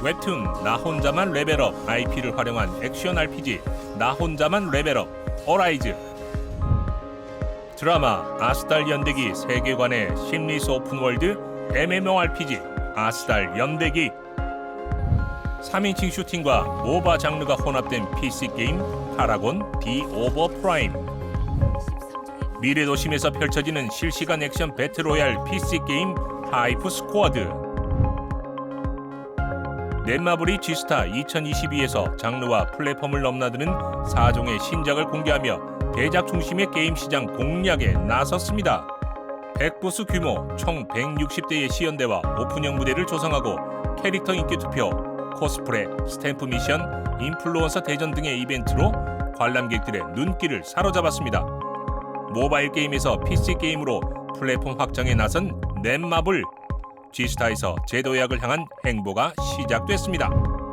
웹툰 나 혼자만 레벨업 IP를 활용한 액션 RPG 나 혼자만 레벨업 어라이즈. 드라마 아스달 연대기 세계관의 심리스 오픈월드 MMORPG 아스달 연대기. 3인칭 슈팅과 모바 장르가 혼합된 PC 게임 파라곤 디 오버 프라임. 미래 도심에서 펼쳐지는 실시간 액션 배틀로얄 PC 게임 하이프 스쿼드 넷마블이 G스타 2022에서 장르와 플랫폼을 넘나드는 4종의 신작을 공개하며 대작 중심의 게임 시장 공략에 나섰습니다. 100부스 규모 총 160대의 시연대와 오픈형 무대를 조성하고 캐릭터 인기 투표, 코스프레, 스탬프 미션, 인플루언서 대전 등의 이벤트로 관람객들의 눈길을 사로잡았습니다. 모바일 게임에서 PC 게임으로 플랫폼 확장에 나선 넷마블 G스타에서 제도약을 향한 행보가 시작됐습니다.